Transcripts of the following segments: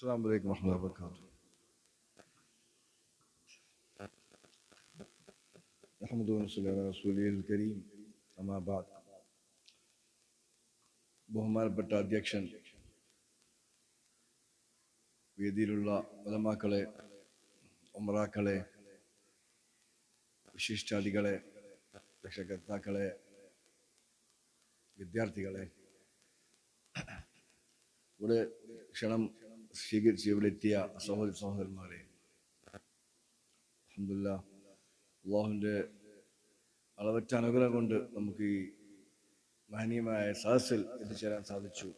السلام عليكم ورحمة الله وبركاته نحمد ونصلي على رسوله الكريم أما بعد ബഹുമാനപ്പെട്ട അധ്യക്ഷൻ വേദിയിലുള്ള ഉലമാക്കളെ ഉമ്രാക്കളെ വിശിഷ്ടാദികളെ രക്ഷകർത്താക്കളെ വിദ്യാർത്ഥികളെ ഇവിടെ ക്ഷണം സ്വീകരിച്ച് ഇവിടെ എത്തിയ സഹോദരി സഹോദരന്മാരെ. അഹമ്മദില്ല അള്ളാഹുവിന്റെ അളവറ്റ അനുഗ്രഹം കൊണ്ട് നമുക്ക് ഈ മഹനീയമായ സദസ്സിൽ എത്തിച്ചേരാൻ സാധിച്ചു.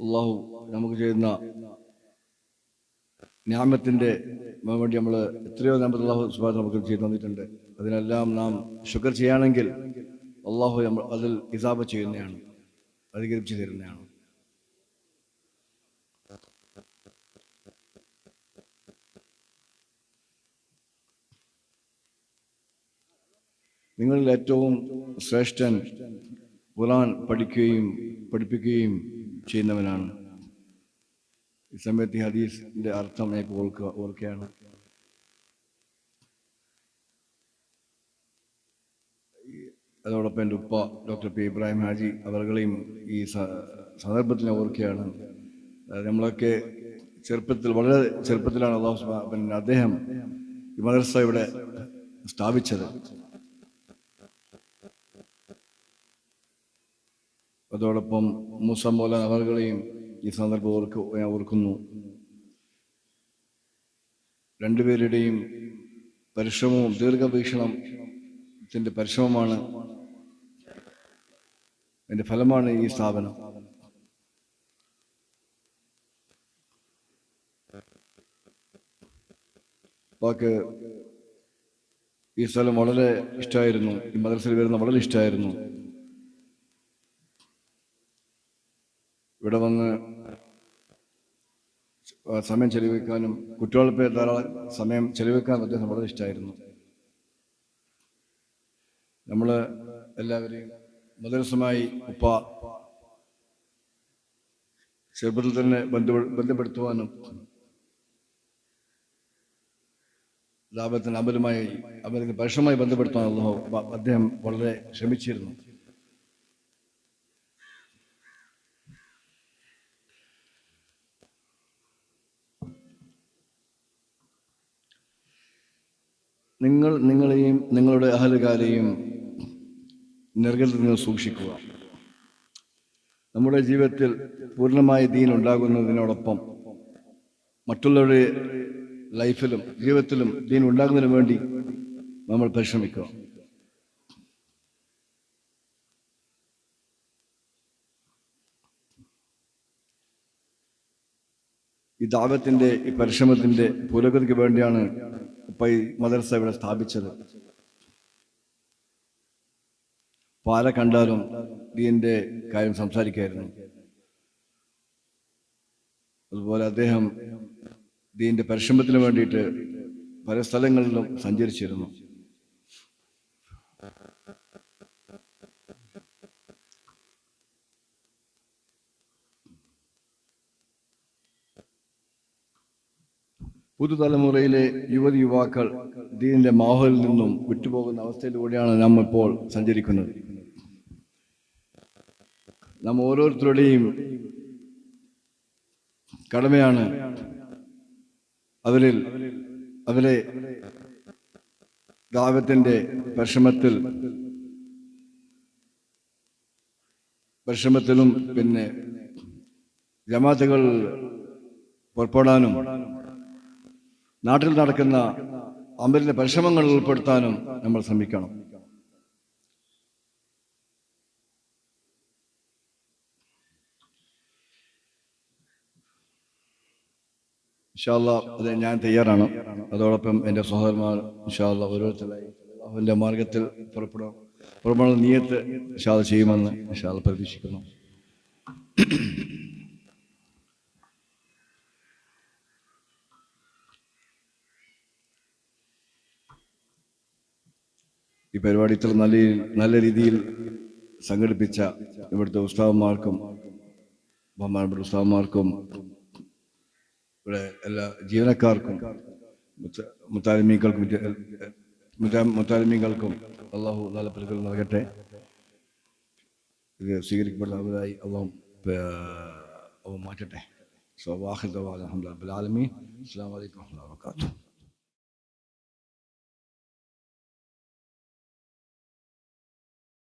അള്ളാഹു നമുക്ക് ചെയ്യുന്ന ഞാമത്തിന്റെ വേണ്ടി നമ്മൾ എത്രയോ ഞാമത്ത് അള്ളാഹു സുബാദ് നമുക്ക് ചെയ്തു തന്നിട്ടുണ്ട്. അതിനെല്ലാം നാം ഷുഗർ ചെയ്യുകയാണെങ്കിൽ അള്ളാഹു അതിൽ ഇസാബ ചെയ്യുന്നതാണ് അധികരിച്ചു തരുന്നതാണ്. നിങ്ങളിൽ ഏറ്റവും ശ്രേഷ്ഠൻ ഖുറാൻ പഠിക്കുകയും പഠിപ്പിക്കുകയും ചെയ്യുന്നവനാണ്. ഈ സമയത്ത് ഹദീസിന്റെ അർത്ഥം ഞാൻ ഓർക്കുക ഓർക്കുകയാണ് അതോടൊപ്പം എന്റെ ഉപ്പ ഡോക്ടർ പി ഇബ്രാഹിം ഹാജി അവർകളെയും ഈ സന്ദർഭത്തിന് ഓർക്കുകയാണ്. നമ്മളൊക്കെ ചെറുപ്പത്തിൽ വളരെ ചെറുപ്പത്തിലാണ് അള്ളാഹു പിന്നെ അദ്ദേഹം ഈ മദർസ ഇവിടെ സ്ഥാപിച്ചത്. അതോടൊപ്പം മൂസ മോലൻ ഈ സന്ദർഭം ഓർക്ക് ഞാൻ ഓർക്കുന്നു. രണ്ടുപേരുടെയും പരിശ്രമവും ദീർഘവീക്ഷണത്തിന്റെ പരിശ്രമമാണ് അതിന്റെ ഫലമാണ് ഈ സ്ഥാപനം. വാക്ക് ഈ സ്ഥലം വളരെ ഇഷ്ടമായിരുന്നു. ഈ മദ്രസയിൽ വരുന്ന വളരെ ഇഷ്ടമായിരുന്നു. ഇവിടെ വന്ന് സമയം ചെലവഴിക്കാനും കുട്ടികൾക്ക് ധാരാളം സമയം ചെലവഴിക്കാനും അദ്ദേഹം വളരെ ഇഷ്ടമായിരുന്നു. നമ്മൾ എല്ലാവരെയും മദ്രസമായി ഉപ്പ ചെറുപ്പത്തിൽ തന്നെ ബന്ധ ബന്ധപ്പെടുത്തുവാനും ലാഭത്തിന് അമലുമായി അമലിന് പരുഷമായി ബന്ധപ്പെടുത്താൻ അള്ളാഹു അദ്ദേഹം വളരെ ശ്രമിച്ചിരുന്നു. നിങ്ങൾ നിങ്ങളെയും നിങ്ങളുടെ അഹലുകാരെയും നരകത്തിൽ നിന്ന് സൂക്ഷിക്കുക. നമ്മുടെ ജീവിതത്തിൽ പൂർണമായ ദീൻ ഉണ്ടാകുന്നതിനോടൊപ്പം മറ്റുള്ളവരുടെ ലൈഫിലും ജീവിതത്തിലും ദീൻ ഉണ്ടാകുന്നതിന് വേണ്ടി നമ്മൾ പരിശ്രമിക്കുക. ഈ ദാവത്തിന്റെ ഈ പരിശ്രമത്തിന്റെ പുരോഗതിക്ക് വേണ്ടിയാണ് ഇപ്പൊ ഈ മദർസ ഇവിടെ സ്ഥാപിച്ചത്. പാല കണ്ടാലും ദീന്റെ കാര്യം സംസാരിക്കായിരുന്നു. അതുപോലെ അദ്ദേഹം ദീന്റെ പരിശ്രമത്തിന് വേണ്ടിയിട്ട് പല സ്ഥലങ്ങളിലും സഞ്ചരിച്ചിരുന്നു. പുതുതലമുറയിലെ യുവതി യുവാക്കൾ ദീനിന്റെ മാഹോലിൽ നിന്നും വിട്ടുപോകുന്ന അവസ്ഥയിലൂടെയാണ് നാം ഇപ്പോൾ സഞ്ചരിക്കുന്നത്. നാം ഓരോരുത്തരുടെയും കടമയാണ്. അവരിൽ അവരെ ദാവത്തിന്റെ പരിശ്രമത്തിൽ പരിശ്രമത്തിലും പിന്നെ ജമാത്തുകൾ പുറപ്പെടാനും നാട്ടിൽ നടക്കുന്ന അമലിന്റെ പരിശ്രമങ്ങൾ ഉൾപ്പെടുത്താനും നമ്മൾ ശ്രമിക്കണം. ഇൻഷാല്ല അത് ഞാൻ തയ്യാറാണ്. അതോടൊപ്പം എന്റെ സഹോദരന്മാർ ഇൻഷാല്ല ഓരോരുത്തരായി അവന്റെ മാർഗത്തിൽ പുറപ്പെടും. പുറപ്പെടുന്ന നീയത്ത് ഇൻഷാല്ല ചെയ്യുമെന്ന് ഇൻഷാല്ല പ്രതീക്ഷിക്കുന്നു. ഈ പരിപാടി ഇത്ര നല്ല നല്ല രീതിയിൽ സംഘടിപ്പിച്ച ഇവിടുത്തെ ഉസ്താവന്മാർക്കും ബഹുമാനപ്പെട്ട ഉസ്താവന്മാർക്കും ഇവിടെ എല്ലാ ജീവനക്കാർക്കും മുത്ത- മുത്താലിമീങ്ങൾക്കും മുത്താലിമീങ്ങൾക്കും അള്ളാഹു നല്ല പ്രതികൾ നൽകട്ടെ. ഇത് സ്വീകരിക്കപ്പെടുന്നവരായി അള്ളാഹു അവ മാറ്റട്ടെ. സോ വാഹിദ് അലഹമുല്ലാ അലമീൻ അസ്സാം വലൈക്കും വാഹമത്തുള്ള വാബർക്കാത്തു